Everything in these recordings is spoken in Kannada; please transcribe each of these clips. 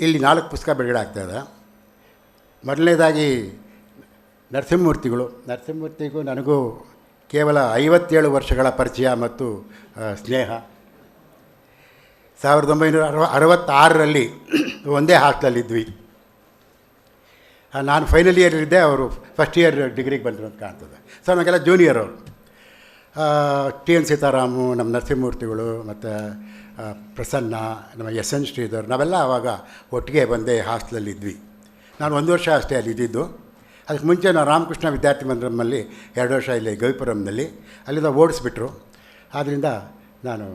ಇಲ್ಲಿ ನಾಲ್ಕು ಪುಸ್ತಕ ಬಿಡುಗಡೆ ಆಗ್ತಾಯಿದೆ ಮೊದಲನೇದಾಗಿ ನರಸಿಂಹಮೂರ್ತಿಗಳು. ನರಸಿಂಹಮೂರ್ತಿಗೂ ನನಗೂ ಕೇವಲ ಐವತ್ತೇಳು ವರ್ಷಗಳ ಪರಿಚಯ ಮತ್ತು ಸ್ನೇಹ. ಸಾವಿರದ ಒಂಬೈನೂರ ಅರವ ಅರವತ್ತಾರರಲ್ಲಿ ಒಂದೇ ಹಾಸ್ಟೆಲಲ್ಲಿದ್ವಿ. ಆ, ನಾನು ಫೈನಲ್ ಇಯರ್ ಇದ್ದೆ ಅವರು ಫಸ್ಟ್ ಇಯರ್ ಡಿಗ್ರಿಗೆ ಬಂದರು ಅಂತ ಕಾಣ್ತದೆ. ಸೊ ನಮಗೆಲ್ಲ ಜೂನಿಯರ್ ಅವರು. ಟಿ ಎನ್ ಸೀತಾರಾಮು ನಮ್ಮ ನರಸಿಂಹಮೂರ್ತಿಗಳು ಮತ್ತು ಪ್ರಸನ್ನ, ನಮ್ಮ ಎಸ್ ಎನ್ ಶ್ರೀಧರ್, ನಾವೆಲ್ಲ ಆವಾಗ ಒಟ್ಟಿಗೆ ಬಂದೇ ಹಾಸ್ಟೆಲಲ್ಲಿದ್ವಿ ನಾನು ಒಂದು ವರ್ಷ ಅಷ್ಟೇ ಅಲ್ಲಿ ಇದ್ದಿದ್ದು. ಅದಕ್ಕೆ ಮುಂಚೆ ನಾವು ರಾಮಕೃಷ್ಣ ವಿದ್ಯಾರ್ಥಿ ಮಂದಿರಮ್ಮಲ್ಲಿ ಎರಡು ವರ್ಷ ಇಲ್ಲಿ ಗವಿಪುರಂನಲ್ಲಿ ಅಲ್ಲಿಂದ ಓಡಿಸ್ಬಿಟ್ರು. ಆದ್ದರಿಂದ ನಾನು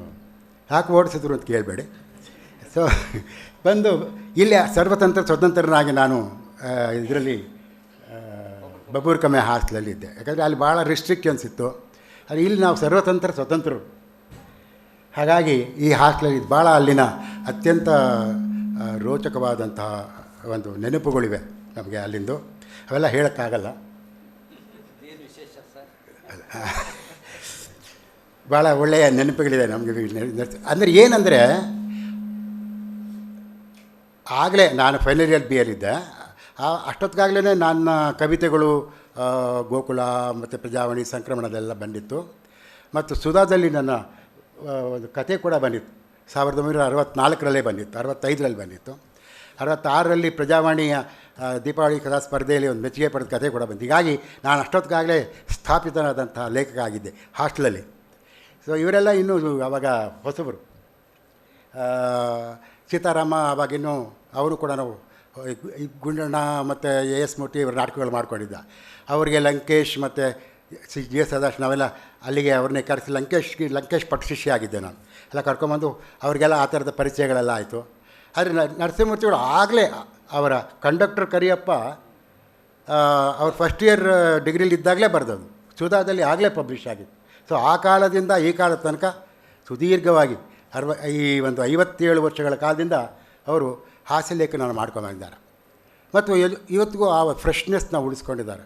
ಯಾಕೆ ಓಡಿಸಿದ್ರು ಅಂತ ಕೇಳಬೇಡಿ. ಸೊ ಬಂದು ಇಲ್ಲಿ ಸರ್ವತಂತ್ರ ಸ್ವತಂತ್ರನಾಗಿ ನಾನು ಇದರಲ್ಲಿ ಬಬೂರ್ ಹಾಸ್ಟೆಲಲ್ಲಿ ಇದ್ದೆ. ಯಾಕಂದರೆ ಅಲ್ಲಿ ಭಾಳ ರಿಸ್ಟ್ರಿಕ್ಷನ್ಸ್ ಇತ್ತು. ಅಲ್ಲಿ ಇಲ್ಲಿ ನಾವು ಸರ್ವತಂತ್ರ ಸ್ವತಂತ್ರರು. ಹಾಗಾಗಿ ಈ ಹಾಸ್ಟೆಲಲ್ಲಿ ಭಾಳ ಅಲ್ಲಿನ ಅತ್ಯಂತ ರೋಚಕವಾದಂತಹ ಒಂದು ನೆನಪುಗಳಿವೆ ನಮಗೆ ಅಲ್ಲಿಂದು. ಅವೆಲ್ಲ ಹೇಳೋಕ್ಕಾಗಲ್ಲ. ಭಾಳ ಒಳ್ಳೆಯ ನೆನಪುಗಳಿದೆ ನಮಗೆ ಅಂದರೆ ಏನಂದರೆ, ಆಗಲೇ ನಾನು ಫೈನಲ್ ಇಯರ್ ಬಿ ಎಲ್ಲಿದ್ದೆ ಅಷ್ಟೊತ್ತಿಗಾಗಲೇ ನನ್ನ ಕವಿತೆಗಳು ಗೋಕುಲ ಮತ್ತು ಪ್ರಜಾವಣಿ ಸಂಕ್ರಮಣದೆಲ್ಲ ಬಂದಿತ್ತು. ಮತ್ತು ಸುಧಾದಲ್ಲಿ ನನ್ನ ಒಂದು ಕತೆ ಕೂಡ ಬಂದಿತ್ತು. ಸಾವಿರದ ಒಂಬೈನೂರ ಅರವತ್ತ್ನಾಲ್ಕರಲ್ಲೇ ಬಂದಿತ್ತು, ಅರವತ್ತೈದರಲ್ಲಿ ಬಂದಿತ್ತು. ಅರವತ್ತಾರರಲ್ಲಿ ಪ್ರಜಾವಾಣಿಯ ದೀಪಾವಳಿ ಕಥಾ ಸ್ಪರ್ಧೆಯಲ್ಲಿ ಒಂದು ಮೆಚ್ಚುಗೆ ಪಡೆದ ಕತೆ ಕೂಡ ಬಂದಿತ್ತು. ಹೀಗಾಗಿ ನಾನು ಅಷ್ಟೊತ್ತಿಗಾಗಲೇ ಸ್ಥಾಪಿತನಾದಂಥ ಲೇಖಕ ಆಗಿದ್ದೆ ಹಾಸ್ಟೆಲಲ್ಲಿ. ಸೊ ಇವರೆಲ್ಲ ಇನ್ನೂ ಆವಾಗ ಹೊಸಬರು. ಸೀತಾರಾಮ ಅವಾಗಿನ್ನೂ ಅವರು ಕೂಡ ನಾವು ಗುಂಡಣ್ಣ ಮತ್ತು ಎ ಎಸ್ ಮೂರ್ತಿ ಇವರು ನಾಟಕಗಳು ಮಾಡ್ಕೊಂಡಿದ್ದ. ಅವರಿಗೆ ಲಂಕೇಶ್ ಮತ್ತು ಸಿ ಜಿ ಎಸ್ ಸದಾಶ್ ನಾವೆಲ್ಲ ಅಲ್ಲಿಗೆ ಅವ್ರನ್ನೇ ಕರೆಸಿ ಲಂಕೇಶ್ಗೆ ಲಂಕೇಶ್ ಪಟ್ಟು ಶಿಷ್ಯ ಆಗಿದ್ದೆ ನಾನು. ಎಲ್ಲ ಕರ್ಕೊಂಬಂದು ಅವರಿಗೆಲ್ಲ ಆ ಥರದ ಪರಿಚಯಗಳೆಲ್ಲ ಆಯಿತು. ಆದರೆ ನರಸಿಂಹಮೂರ್ತಿಗಳು ಆಗಲೇ ಅವರ ಕಂಡಕ್ಟರ್ ಕರಿಯಪ್ಪ ಅವ್ರ ಫಸ್ಟ್ ಇಯರ್ ಡಿಗ್ರಿಲಿ ಇದ್ದಾಗಲೇ ಬರೆದದು ಸುಧಾದಲ್ಲಿ ಆಗಲೇ ಪಬ್ಲಿಷ್ ಆಗಿತ್ತು. ಸೊ ಆ ಕಾಲದಿಂದ ಈ ಕಾಲದ ತನಕ ಸುದೀರ್ಘವಾಗಿ ಅರವ, ಈ ಒಂದು ಐವತ್ತೇಳು ವರ್ಷಗಳ ಕಾಲದಿಂದ ಅವರು ಹಾಸ್ಯ ಲೇಖನ ಮಾಡ್ಕೊಂಡಿದ್ದಾರೆ ಮತ್ತು ಇವತ್ತಿಗೂ ಆ ಫ್ರೆಶ್ನೆಸ್ನ ಉಳಿಸ್ಕೊಂಡಿದ್ದಾರೆ.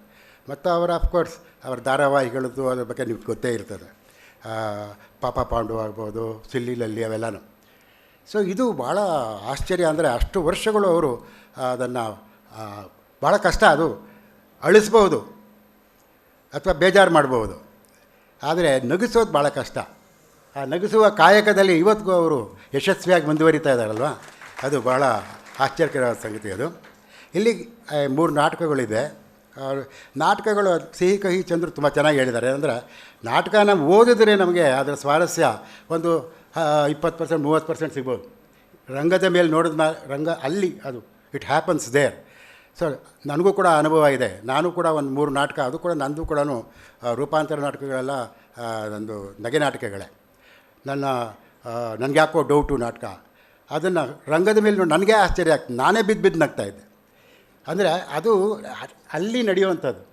ಮತ್ತು ಅವರ ಅಫ್ಕೋರ್ಸ್ ಅವರ ಧಾರಾವಾಹಿಗಳದ್ದು ಅದ್ರ ಬಗ್ಗೆ ನಿಮ್ಗೆ ಗೊತ್ತೇ ಇರ್ತದೆ. ಪಾಪ ಪಾಂಡು ಆಗ್ಬೋದು ಸಿಲ್ಲಿಲಲ್ಲಿ ಅವೆಲ್ಲನೂ. ಸೊ ಇದು ಭಾಳ ಆಶ್ಚರ್ಯ ಅಂದರೆ ಅಷ್ಟು ವರ್ಷಗಳು ಅವರು ಅದನ್ನು ಭಾಳ ಕಷ್ಟ ಅದು. ಅಳಿಸ್ಬೋದು ಅಥವಾ ಬೇಜಾರು ಮಾಡ್ಬೋದು ಆದರೆ ನಗಿಸೋದು ಭಾಳ ಕಷ್ಟ. ಆ, ನಗಿಸುವ ಕಾಯಕದಲ್ಲಿ ಇವತ್ತಿಗೂ ಅವರು ಯಶಸ್ವಿಯಾಗಿ ಮುಂದುವರಿತಾ ಇದ್ದಾರಲ್ವ? ಅದು ಭಾಳ ಆಶ್ಚರ್ಯಕರವಾದ ಸಂಗತಿ ಅದು. ಇಲ್ಲಿ ಮೂರು ನಾಟಕಗಳಿದೆ. ನಾಟಕಗಳು ಸಿಹಿ ಕಹಿ ಚಂದ್ರು ತುಂಬ ಚೆನ್ನಾಗಿ ಹೇಳಿದ್ದಾರೆ. ಅಂದರೆ ನಾಟಕನ ಓದಿದ್ರೆ ನಮಗೆ ಅದರ ಸ್ವಾರಸ್ಯ ಒಂದು ಇಪ್ಪತ್ತು ಪರ್ಸೆಂಟ್ ಮೂವತ್ತು ಪರ್ಸೆಂಟ್ ಸಿಗ್ಬೋದು. ರಂಗದ ಮೇಲೆ ನೋಡಿದ ರಂಗ ಅಲ್ಲಿ ಅದು ಇಟ್ ಹ್ಯಾಪನ್ಸ್ ದೇರ್ ಸೊ ನನಗೂ ಕೂಡ ಅನುಭವ ಇದೆ. ನಾನು ಕೂಡ ಒಂದು ಮೂರು ನಾಟಕ, ಅದು ಕೂಡ ನಂದು ಕೂಡ ರೂಪಾಂತರ ನಾಟಕಗಳೆಲ್ಲ ನಂದು ನಗೆ ನಾಟಕಗಳೇ. ನನ್ನ ನನಗೆ ಯಾಕೋ ಡೌಟು ನಾಟಕ. ಅದನ್ನು ರಂಗದ ಮೇಲೆ ನೋಡಿ, ನನಗೆ ಆಶ್ಚರ್ಯ ಆಗ್ತದೆ ನಾನೇ ಬಿದ್ದು ಬಿದ್ದು ನಗ್ತಾ ಇದ್ದೆ. ಅಂದರೆ ಅದು ಅಲ್ಲಿ ನಡೆಯುವಂಥದ್ದು.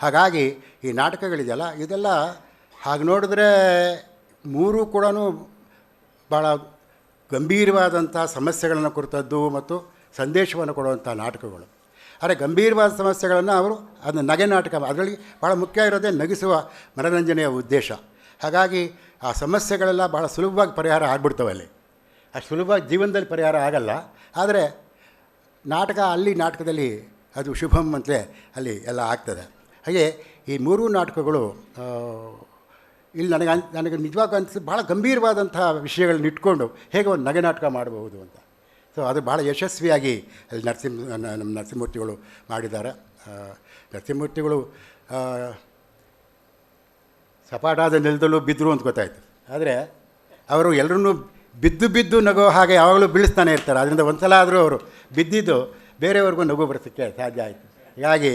ಹಾಗಾಗಿ ಈ ನಾಟಕಗಳಿದೆಯಲ್ಲ, ಇದೆಲ್ಲ ಹಾಗೆ ನೋಡಿದ್ರೆ ಮೂರೂ ಕೂಡ ಭಾಳ ಗಂಭೀರವಾದಂಥ ಸಮಸ್ಯೆಗಳನ್ನು ಕುರಿತದ್ದು ಮತ್ತು ಸಂದೇಶವನ್ನು ಕೊಡುವಂಥ ನಾಟಕಗಳು. ಆದರೆ ಗಂಭೀರವಾದ ಸಮಸ್ಯೆಗಳನ್ನು ಅವರು ಅದನ್ನು ನಗೆ ನಾಟಕ ಅದರಲ್ಲಿ ಭಾಳ ಮುಖ್ಯ ಇರೋದೇ ನಗಿಸುವ ಮನರಂಜನೆಯ ಉದ್ದೇಶ. ಹಾಗಾಗಿ ಆ ಸಮಸ್ಯೆಗಳೆಲ್ಲ ಭಾಳ ಸುಲಭವಾಗಿ ಪರಿಹಾರ ಆಗ್ಬಿಡ್ತವೆ ಅಲ್ಲಿ. ಆ ಸುಲಭವಾಗಿ ಜೀವನದಲ್ಲಿ ಪರಿಹಾರ ಆಗಲ್ಲ. ಆದರೆ ನಾಟಕ ಅಲ್ಲಿ ನಾಟಕದಲ್ಲಿ ಅದು ಶುಭಂ ಅಂತಲೇ ಅಲ್ಲಿ ಎಲ್ಲ ಆಗ್ತದೆ. ಹಾಗೆ ಈ ಮೂರೂ ನಾಟಕಗಳು ಇಲ್ಲಿ ನನಗೆ ಅನ್, ನನಗೆ ನಿಜವಾಗ ಅನಿಸಿ ಭಾಳ ಗಂಭೀರವಾದಂಥ ವಿಷಯಗಳನ್ನ ಇಟ್ಕೊಂಡು ಹೇಗೆ ಒಂದು ನಗೆ ನಾಟಕ ಮಾಡಬಹುದು ಅಂತ. ಸೊ ಅದು ಭಾಳ ಯಶಸ್ವಿಯಾಗಿ ಅಲ್ಲಿ ನರಸಿಂಹ ನಮ್ಮ ನರಸಿಂಹಮೂರ್ತಿಗಳು ಮಾಡಿದ್ದಾರೆ. ನರಸಿಂಹಮೂರ್ತಿಗಳು ಸಪಾಟಾದ ನೆಲದಲ್ಲೂ ಬಿದ್ದರು ಅಂತ ಗೊತ್ತಾಯಿತು. ಆದರೆ, ಅವರು ಎಲ್ಲರನ್ನೂ ಬಿದ್ದು ಬಿದ್ದು ನಗೋ ಹಾಗೆ ಯಾವಾಗಲೂ ಬೀಳಿಸ್ತಾನೆ ಇರ್ತಾರೆ. ಅದರಿಂದ ಒಂದು ಸಲ ಆದರೂ ಅವರು ಬಿದ್ದಿದ್ದು ಬೇರೆಯವ್ರಿಗೂ ನಗು ಬರೋದಕ್ಕೆ ಸಾಧ್ಯ ಆಯಿತು. ಹೀಗಾಗಿ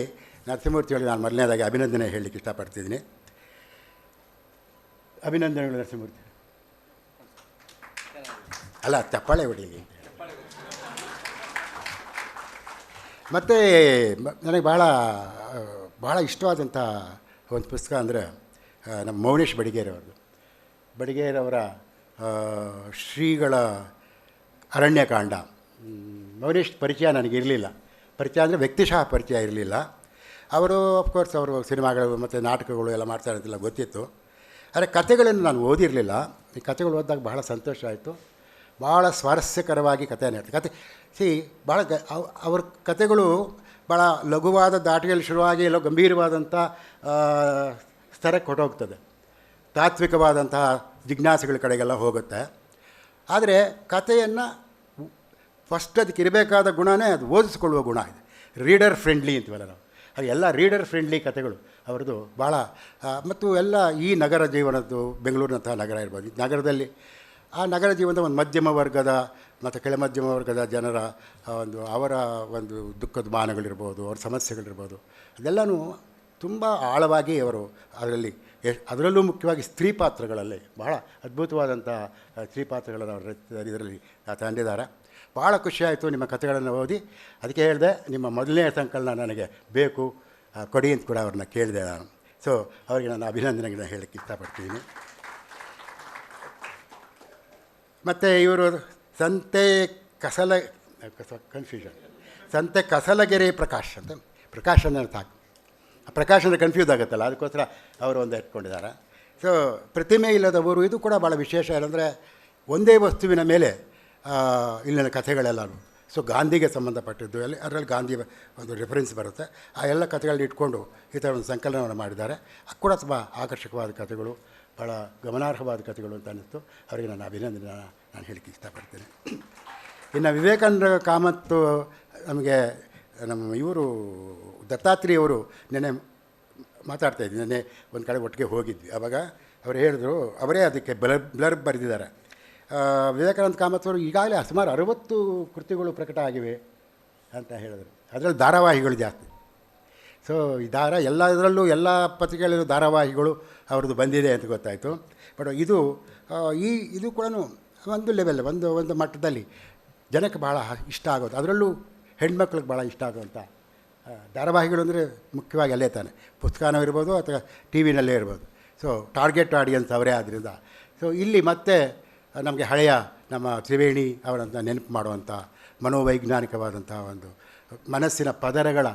ನರಸಿಂಹಮೂರ್ತಿಗಳು ನಾನು ಮೊದಲನೇದಾಗಿ ಅಭಿನಂದನೆ ಹೇಳಲಿಕ್ಕೆ ಇಷ್ಟಪಡ್ತಿದ್ದೀನಿ. ಅಭಿನಂದನೆಗಳು ನರಸಿಂಹಮೂರ್ತಿ. ಅಲ್ಲ, ಚಪ್ಪಾಳೆ ಹೊಡೀಲಿ ಮತ್ತು ನನಗೆ ಭಾಳ ಭಾಳ ಇಷ್ಟವಾದಂಥ ಒಂದು ಪುಸ್ತಕ ಅಂದರೆ ನಮ್ಮ ಮೌನೇಶ್ ಬಡಿಗೇರವ್ರದ್ದು. ಬಡಿಗೇರವರ ಶ್ರೀಗಳ ಅರಣ್ಯಕಾಂಡ. ಮೌನೇಶ್ ಪರಿಚಯ ನನಗಿರಲಿಲ್ಲ ಪರಿಚಯ ಅಂದರೆ ವ್ಯಕ್ತಿಶಃ ಪರಿಚಯ ಇರಲಿಲ್ಲ. ಅವರು ಅಫ್ಕೋರ್ಸ್ ಅವರು ಸಿನಿಮಾಗಳು ಮತ್ತು ನಾಟಕಗಳು ಎಲ್ಲ ಮಾಡ್ತಾ ಇರೋದಿಲ್ಲ, ಗೊತ್ತಿತ್ತು. ಆದರೆ ಕಥೆಗಳನ್ನು ನಾನು ಓದಿರಲಿಲ್ಲ. ಈ ಕತೆಗಳು ಓದಿದಾಗ ಬಹಳ ಸಂತೋಷ ಆಯಿತು. ಭಾಳ ಸ್ವಾರಸ್ಯಕರವಾಗಿ ಕಥೆಯನ್ನು ಹೇಳ್ತಾರೆ. ಕತೆ ಸಿ ಭಾಳ ಗ, ಅವ್- ಅವ್ರ ಕತೆಗಳು ಭಾಳ ಲಘುವಾದ ದಾಟಿಯಲ್ಲಿ ಶುರುವಾಗಿ ಎಲ್ಲೋ ಗಂಭೀರವಾದಂಥ ಸ್ತರಕ್ಕೆ ಹೊರಟೋಗ್ತದೆ ತಾತ್ವಿಕವಾದಂತಹ ಜಿಜ್ಞಾಸೆಗಳ ಕಡೆಗೆಲ್ಲ ಹೋಗುತ್ತೆ. ಆದರೆ ಕಥೆಯನ್ನು ಫಸ್ಟ್ ಅದಕ್ಕೆ ಇರಬೇಕಾದ ಗುಣನೇ ಅದು ಓದಿಸ್ಕೊಳ್ಳುವ ಗುಣ ಇದೆ. ರೀಡರ್ ಫ್ರೆಂಡ್ಲಿ ಅಂತೀವಲ್ಲ ನಾವು. ಹಾಗೆ ಎಲ್ಲ ರೀಡರ್ ಫ್ರೆಂಡ್ಲಿ ಕಥೆಗಳು. ಅವರದು ಭಾಳ ಮತ್ತು ಎಲ್ಲ ಈ ನಗರ ಜೀವನದ್ದು ಬೆಂಗಳೂರಿನಂತಹ ನಗರ ಇರ್ಬೋದು. ನಗರದಲ್ಲಿ ಆ ನಗರ ಜೀವನದ ಒಂದು ಮಧ್ಯಮ ವರ್ಗದ ಮತ್ತು ಕೆಳ ಮಧ್ಯಮ ವರ್ಗದ ಜನರ ಒಂದು ಅವರ ಒಂದು ದುಃಖದ ಮಾನಗಳಿರ್ಬೋದು ಅವ್ರ ಸಮಸ್ಯೆಗಳಿರ್ಬೋದು. ಅದೆಲ್ಲನೂ ತುಂಬ ಆಳವಾಗಿ ಅವರು ಅದರಲ್ಲಿ ಅದರಲ್ಲೂ ಮುಖ್ಯವಾಗಿ ಸ್ತ್ರೀ ಪಾತ್ರಗಳಲ್ಲಿ ಬಹಳ ಅದ್ಭುತವಾದಂಥ ಸ್ತ್ರೀ ಪಾತ್ರಗಳನ್ನು ಅವರು ಇದರಲ್ಲಿ ತಂದಿದ್ದಾರೆ. ಭಾಳ ಖುಷಿಯಾಯಿತು ನಿಮ್ಮ ಕಥೆಗಳನ್ನು ಓದಿ. ಅದಕ್ಕೆ ಹೇಳಿದೆ, ನಿಮ್ಮ ಮೊದಲನೇ ಸಂಕಲನ ನನಗೆ ಬೇಕು. ಕೊಡಿ ಅಂತ ಕೂಡ ಅವ್ರನ್ನ ಕೇಳಿದೆ ನಾನು. ಸೊ ಅವರಿಗೆ ನಾನು ಅಭಿನಂದನೆಗಳನ್ನ ಹೇಳಕ್ಕೆ ಇಷ್ಟಪಡ್ತೀನಿ. ಮತ್ತು ಇವರು ಸಂತೆ ಕಸಲ ಕನ್ಫ್ಯೂಷನ್ ಸಂತೆ ಕಸಲಗೆರೆ ಪ್ರಕಾಶ್ ಅಂತ. ಪ್ರಕಾಶ್ ಅಂದರೆ ಸಾಕು. ಪ್ರಕಾಶ್ ಅಂದರೆ ಕನ್ಫ್ಯೂಸ್ ಆಗುತ್ತಲ್ಲ, ಅದಕ್ಕೋಸ್ಕರ ಅವರು ಒಂದು ಇಟ್ಕೊಂಡಿದ್ದಾರೆ. ಸೊ ಪ್ರತಿಮೆ ಇಲ್ಲದವರು ಇದು ಕೂಡ ಭಾಳ ವಿಶೇಷ, ಏನಂದರೆ ಒಂದೇ ವಸ್ತುವಿನ ಮೇಲೆ ಇಲ್ಲಿನ ಕಥೆಗಳೆಲ್ಲನೂ. ಸೊ ಗಾಂಧಿಗೆ ಸಂಬಂಧಪಟ್ಟಿದ್ದು, ಅಲ್ಲಿ ಅದರಲ್ಲಿ ಗಾಂಧಿ ಒಂದು ರೆಫರೆನ್ಸ್ ಬರುತ್ತೆ. ಆ ಎಲ್ಲ ಕಥೆಗಳನ್ನ ಇಟ್ಕೊಂಡು ಈ ಥರ ಒಂದು ಸಂಕಲನವನ್ನು ಮಾಡಿದ್ದಾರೆ. ಅದು ಕೂಡ ತುಂಬ ಆಕರ್ಷಕವಾದ ಕಥೆಗಳು ಭಾಳ ಗಮನಾರ್ಹವಾದ ಕಥೆಗಳು ಅಂತ ಅನ್ನಿಸ್ತು. ಅವರಿಗೆ ನಾನು ಅಭಿನಂದನೆ ನಾನು ಹೇಳಿಕ್ಕೆ ಇಷ್ಟಪಡ್ತೇನೆ. ಇನ್ನು ವಿವೇಕಾನಂದ ಕಾಮತ್ತು ನಮಗೆ ನಮ್ಮ ಇವರು ದತ್ತಾತ್ರೇಯವರು ನೆನೆ ಮಾತಾಡ್ತಾ ಇದ್ವಿ ನೆನೆ ಒಂದು ಕಡೆ ಒಟ್ಟಿಗೆ ಹೋಗಿದ್ವಿ. ಆವಾಗ ಅವರು ಹೇಳಿದ್ರು, ಅವರೇ ಅದಕ್ಕೆ ಬ್ಲರ್ ಬ್ಲರ್ ಬರೆದಿದ್ದಾರೆ. ವಿವೇಕಾನಂದ ಕಾಮತ್ ಅವರು ಈಗಾಗಲೇ ಸುಮಾರು ಅರವತ್ತು ಕೃತಿಗಳು ಪ್ರಕಟ ಆಗಿವೆ ಅಂತ ಹೇಳಿದರು. ಅದರಲ್ಲಿ ಧಾರಾವಾಹಿಗಳು ಜಾಸ್ತಿ. ಸೊ ಈ ದಾರ ಎಲ್ಲ ಇದರಲ್ಲೂ ಎಲ್ಲ ಪತ್ರಿಕೆಗಳಲ್ಲೂ ಧಾರಾವಾಹಿಗಳು ಅವ್ರದ್ದು ಬಂದಿದೆ ಅಂತ ಗೊತ್ತಾಯಿತು. ಬಟ್ ಇದು ಈ, ಇದು ಕೂಡ ಒಂದು ಲೆವೆಲ್ ಒಂದು ಒಂದು ಮಟ್ಟದಲ್ಲಿ ಜನಕ್ಕೆ ಭಾಳ ಇಷ್ಟ ಆಗೋದು. ಅದರಲ್ಲೂ ಹೆಣ್ಮಕ್ಳಿಗೆ ಭಾಳ ಇಷ್ಟ ಆಗುವಂಥ ಧಾರಾವಾಹಿಗಳು ಅಂದರೆ ಮುಖ್ಯವಾಗಿ ಅಲ್ಲೇ ತಾನೆ. ಪುಸ್ತಕನೂ ಇರ್ಬೋದು ಅಥವಾ ಟಿ ವಿನಲ್ಲೇ ಇರ್ಬೋದು. ಸೊ ಟಾರ್ಗೆಟ್ ಆಡಿಯನ್ಸ್ ಅವರೇ ಆದ್ದರಿಂದ ಸೊ ಇಲ್ಲಿ ಮತ್ತೆ ನಮಗೆ ಹಳೆಯ ನಮ್ಮ ತ್ರಿವೇಣಿ ಅವರಂತ ನೆನಪು ಮಾಡುವಂಥ, ಮನೋವೈಜ್ಞಾನಿಕವಾದಂಥ ಒಂದು ಮನಸ್ಸಿನ ಪದರಗಳ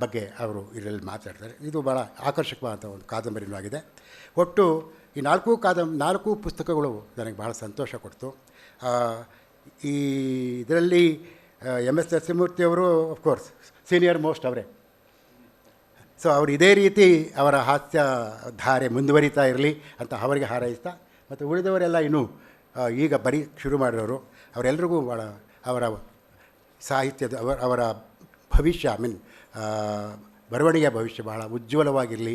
ಬಗ್ಗೆ ಅವರು ಇದರಲ್ಲಿ ಮಾತಾಡ್ತಾರೆ. ಇದು ಭಾಳ ಆಕರ್ಷಕವಾದಂಥ ಒಂದು ಕಾದಂಬರಿನೂ ಆಗಿದೆ ಒಟ್ಟು ಈ ನಾಲ್ಕು ಕಾದಂ ನಾಲ್ಕು ಪುಸ್ತಕಗಳು ನನಗೆ ಭಾಳ ಸಂತೋಷ ಕೊಡ್ತು. ಈ, ಇದರಲ್ಲಿ ಎಂ ಎಸ್ ನರಸಿಂಹಮೂರ್ತಿಯವರು ಕೋರ್ಸ್ ಸೀನಿಯರ್ ಮೋಸ್ಟ್ ಅವರೇ. ಸೊ ಅವರು ಇದೇ ರೀತಿ ಅವರ ಹಾಸ್ಯ ಧಾರೆ ಮುಂದುವರಿತಾ ಇರಲಿ ಅಂತ ಅವರಿಗೆ ಹಾರೈಸ್ತಾ, ಮತ್ತು ಉಳಿದವರೆಲ್ಲ ಇನ್ನೂ ಈಗ ಬರೀ ಶುರು ಮಾಡಿರೋರು ಅವರೆಲ್ಲರಿಗೂ ಭಾಳ ಅವರ ಸಾಹಿತ್ಯದ, ಅವರ ಅವರ ಭವಿಷ್ಯ ಐ ಮೀನ್ ಬರವಣಿಗೆಯ ಭವಿಷ್ಯ ಭಾಳ ಉಜ್ವಲವಾಗಿರಲಿ.